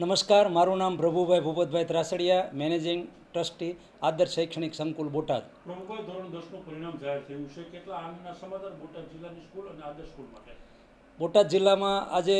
નમસ્કાર, મારું નામ પ્રભુભાઈ ભૂપતભાઈ ત્રાસડિયા, મેનેજિંગ ટ્રસ્ટી, આદર્શ શૈક્ષણિક સંકુલ બોટાદ. પ્રભુભાઈ ધોરણ દસનું પરિણામ જાહેર થયું છે. કેટલા આનંદના સમાધાન બોટાદ જિલ્લાની સ્કૂલ અને આદર્શ સ્કૂલ માટે બોટાદ જિલ્લામાં આજે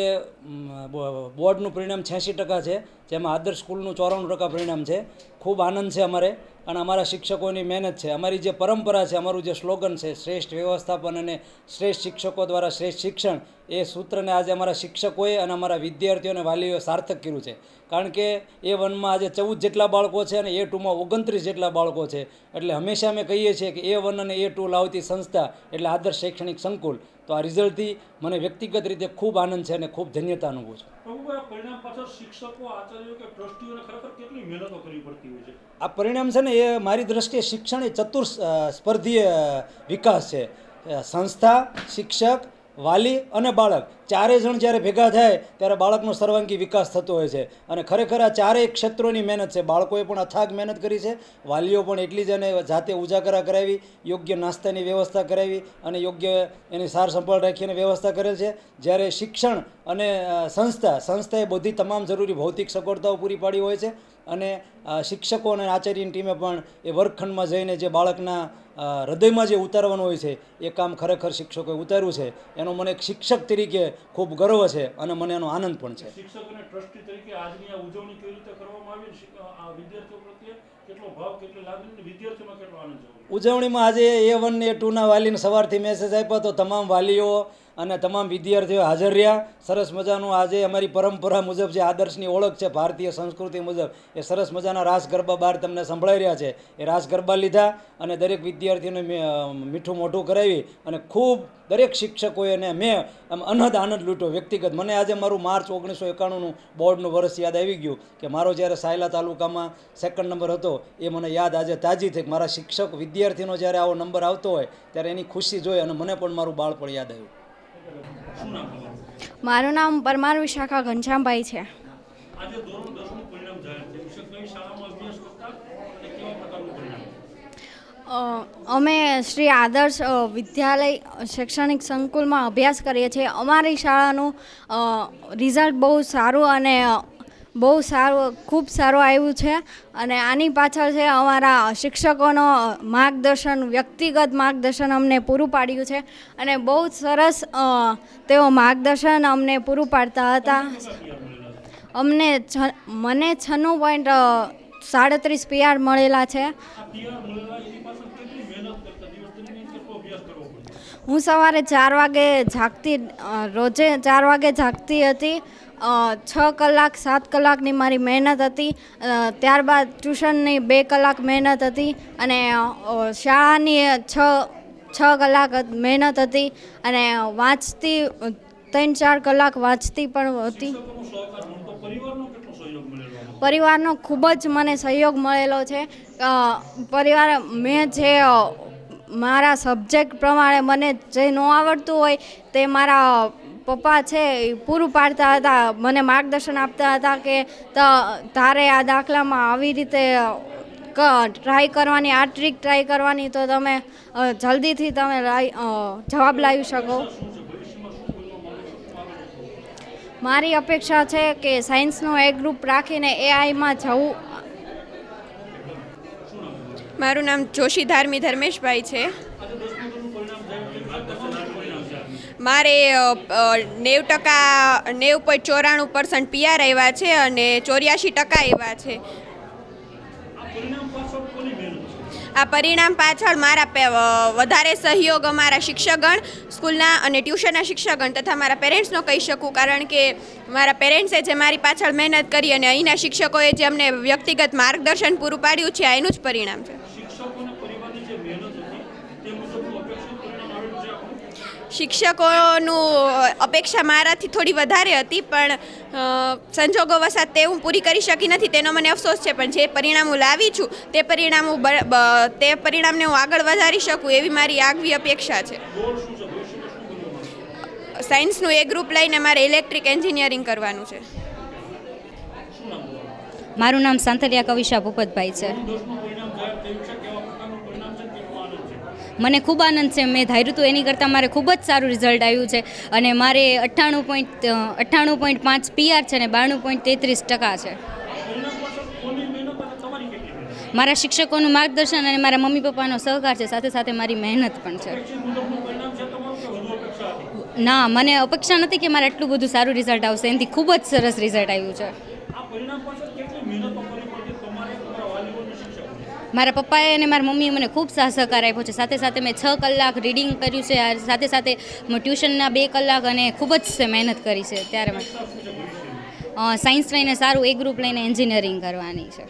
બોર્ડનું પરિણામ છ્યાસી ટકા છે, જેમાં આદર્શ સ્કૂલનું ચોરાણું ટકા પરિણામ છે. ખૂબ આનંદ છે અમારે અને અમારા શિક્ષકોની મહેનત છે. અમારી જે પરંપરા છે, અમારું જે સ્લોગન છે, શ્રેષ્ઠ વ્યવસ્થાપન અને શ્રેષ્ઠ શિક્ષકો દ્વારા શ્રેષ્ઠ શિક્ષણ, એ સૂત્રને આજે અમારા શિક્ષકોએ અને અમારા વિદ્યાર્થીઓ અને વાલીઓએ સાર્થક કર્યું છે. કારણ કે એ વનમાં આજે ચૌદ જેટલા બાળકો છે અને એ ટુમાં ઓગણત્રીસ જેટલા બાળકો છે. એટલે હંમેશા અમે કહીએ છીએ કે એ વન અને એ ટુ લાવતી સંસ્થા એટલે આદર્શ શૈક્ષણિક સંકુલ. તો આ રિઝલ્ટથી મને વ્યક્તિગત રીતે ખૂબ આનંદ છે અને ખૂબ ધન્યતા અનુભવું છું. આ પરિણામ છે? ને એ મારી દ્રષ્ટિએ શિક્ષણ એ ચતુર સ્પર્ધીય વિકાસ છે. સંસ્થા શિક્ષક વાલી અને બાળક. ચારે જણ જ્યારે ભેગા થાય ત્યારે બાળકનો સર્વાંગી વિકાસ થતો હોય છે. અને ખરેખર આ ચારેય ક્ષેત્રોની મહેનત છે. બાળકોએ પણ અથાગ મહેનત કરી છે. વાલીઓ પણ એટલી જ એને જાતે ઉજાગરા કરાવી, યોગ્ય નાસ્તાની વ્યવસ્થા કરાવી અને યોગ્ય એની સાર સંભાળ રાખીને વ્યવસ્થા કરેલ છે. જ્યારે શિક્ષણ અને સંસ્થા, સંસ્થાએ બધી તમામ જરૂરી ભૌતિક સગવડતાઓ પૂરી પાડી હોય છે. અને શિક્ષકો અને આચાર્યની ટીમે પણ એ વર્ગખંડમાં જઈને જે બાળકના હૃદયમાં જે ઉતારવાનું હોય છે, એ કામ ખરેખર શિક્ષકોએ ઉતાર્યું છે. એનો મને એક શિક્ષક તરીકે ખૂબ ગર્વ છે અને મને એનો આનંદ પણ છે. શિક્ષક અને ટ્રસ્ટી તરીકે આજની આ ઉજવણી કેવી રીતે કરવામાં આવી વિદ્યાર્થીઓ પ્રત્યે ઉજવણીમાં આજે એ વન ને એ ટુના વાલીને સવારથી મેસેજ આપ્યો તો તમામ વાલીઓ અને તમામ વિદ્યાર્થીઓ હાજર રહ્યા. સરસ મજાનું આજે અમારી પરંપરા મુજબ જે આદર્શની ઓળખ છે ભારતીય સંસ્કૃતિ મુજબ, એ સરસ મજાના રાસ ગરબા બહાર તમને સંભળાઈ રહ્યા છે. એ રાસ ગરબા લીધા અને દરેક વિદ્યાર્થીઓને મીઠું મોઢું કરાવી અને ખૂબ દરેક શિક્ષકોએ અને મેં આમ અનહદ આનંદ લૂંટ્યો વ્યક્તિગત. મને આજે મારું માર્ચ ઓગણીસો એકાણુંનું બોર્ડનું વર્ષ યાદ આવી ગયું કે મારો જ્યારે સાયલા તાલુકામાં સેકન્ડ નંબર હતો એ મને યાદ આજે તાજી થઈ મારા શિક્ષક વિદ્યાર્થીનો જ્યારે આવો નંબર આવતો હોય ત્યારે એની ખુશી જોઈ અને મને પણ મારું બાળપણ યાદ આવ્યું. મારું નામ પરમાર વિશાખા ઘનશ્યામભાઈ છે. આજે ધોરણ દસનું પરિણામ જાહેર થયું છે. કઈ શાળામાં અભ્યાસ કરતા અને કેવા પ્રકારનું પરિણામ? અ, અમે શ્રી આદર્શ વિદ્યાલય શૈક્ષણિક સંકુલમાં અભ્યાસ કરીએ છીએ. અમારી શાળાનું રિઝલ્ટ બહુ સારું અને બહુ સારું, ખૂબ સારું આવ્યું છે. અને આની પાછળ છે અમારા શિક્ષકોનો માર્ગદર્શન, વ્યક્તિગત માર્ગદર્શન અમને પૂરું પાડ્યું છે. અને બહુ સરસ તેઓ માર્ગદર્શન અમને પૂરું પાડતા હતા. અમને મને છન્નું પોઈન્ટ સાડત્રીસ પીઆર મળેલા છે. હું સવારે ચાર વાગે જાગતી રોજે ચાર વાગે જાગતી હતી. છ કલાક, સાત કલાકની મારી મહેનત હતી ત્યારબાદ ટ્યુશનની બે કલાક મહેનત હતી અને શાળાની છ છ કલાક મહેનત હતી અને વાંચતી, ત્રણ ચાર કલાક વાંચતી પણ હતી? પરિવારનો ખૂબ જ મને સહયોગ મળેલો છે પરિવાર, મેં જે મારા સબ્જેક્ટ પ્રમાણે મને જે ન આવડતું હોય તે મારા પપ્પા છે એ પૂરું પાડતા હતા, મને માર્ગદર્શન આપતા હતા કે તારે આ દાખલામાં આવી રીતે ટ્રાય કરવાની, આ ટ્રીક ટ્રાય કરવાની, તો તમે જલ્દીથી તમે જવાબ લાવી શકો. મારી અપેક્ષા છે કે સાયન્સનો એક ગ્રુપ રાખીને એઆઈમાં જવું. મારું નામ જોશી ધાર્મી ધર્મેશભાઈ છે. મારે નેવ ટકા, નેવ પોઈન્ટ ચોરાણું પર્સન્ટ પીઆર આવ્યા છે અને ચોર્યાસી ટકા આવ્યા છે. આ પરિણામ પાછળ મારા વધારે સહયોગ અમારા શિક્ષકગણ, સ્કૂલના અને ટ્યુશનના શિક્ષકગણ તથા મારા પેરેન્ટ્સનો કહી શકું કારણ કે મારા પેરેન્ટ્સે જે મારી પાછળ મહેનત કરી અને અહીંના શિક્ષકોએ જે અમને વ્યક્તિગત માર્ગદર્શન પૂરું પાડ્યું છે એનું જ પરિણામ છે. શિક્ષકોનું અપેક્ષા મારાથી થોડી વધારે હતી, પણ સંજોગો વસાત તે હું પૂરી કરી શકી નથી, તેનો મને અફસોસ છે. પણ જે પરિણામ લાવી છું, તે પરિણામ હું તે પરિણામને હું આગળ વધારી શકું એવી મારી આગવી અપેક્ષા છે? સાયન્સનું એ ગ્રુપ લઈને મારે ઇલેક્ટ્રિક એન્જિનિયરિંગ કરવાનું છે. મારું નામ સાંથલિયા કવિશા ભૂપતભાઈ છે દસનું પરિણામ જાહેર થયું છે કેવા પ્રકારનું પરિણામ છે કેટલો આનંદ છે મને ખૂબ આનંદ છે. મેં ધાર્યું હતું એની કરતાં મારે ખૂબ જ સારું રિઝલ્ટ આવ્યું છે. અને મારે અઠ્ઠાણું પોઈન્ટ અઠ્ઠાણું પોઈન્ટ પાંચ પીઆર છે અને બાણું પોઈન્ટ તેત્રીસ ટકા છે. મારા શિક્ષકોનું માર્ગદર્શન અને મારા મમ્મી પપ્પાનો સહકાર છે. સાથે સાથે મારી મહેનત પણ છે. ના, મને અપેક્ષા નથી કે મારે આટલું બધું સારું રિઝલ્ટ આવશે. એનાથી ખૂબ જ સરસ રિઝલ્ટ આવ્યું છે આ પરિણામ પાછળ કેટલી મહેનતો કરવી પડતી તમારે તમારા વાલીઓ અને શિક્ષકો મારા પપ્પાએ અને મારા મમ્મીએ મને ખૂબ સહકાર આપ્યો છે. સાથે સાથે મેં છ કલાક રીડિંગ કર્યું છે. સાથે સાથે ટ્યુશનના બે કલાક અને ખૂબ જ મહેનત કરી છે. ત્યારે સાયન્સ લઈને સારું એ ગ્રુપ લઈને એન્જિનિયરિંગ કરવાની છે.